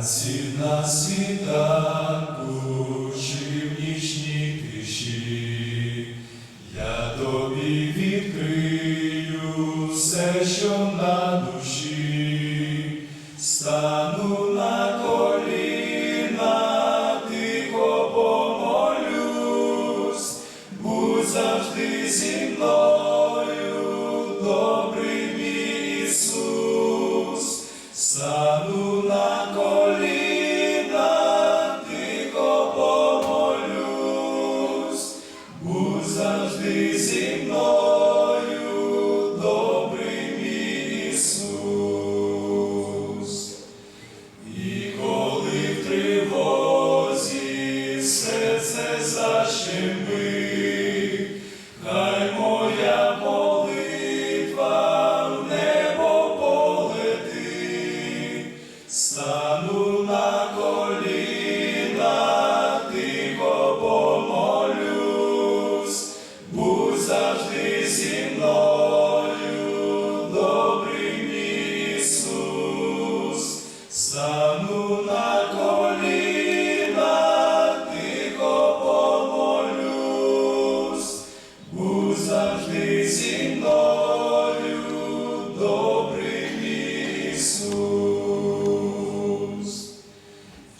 Вранці на світанку в нічній тиші, я тобі відкрию все, що на душі, стану на коліна, тихо помолюсь, будь завжди зі завжди зі мною, добрий мій Ісус. І коли в тривозі серце защемить, хай моя молитва в небо полетить, стану на коліна, стану на коліна, тихо помолюсь, будь завжди зі мною, добрий Ісус.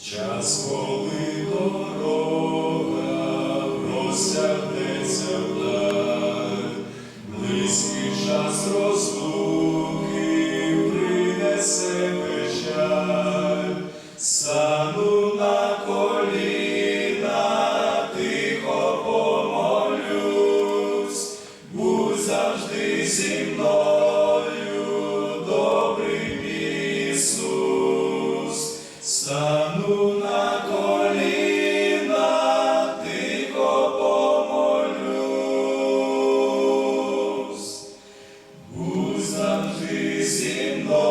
Час, коли дорога на коліна тихо помолюсь, будь завжди зі мною, добрий мій на коліна, тихо помолюсь, завжди зі мною.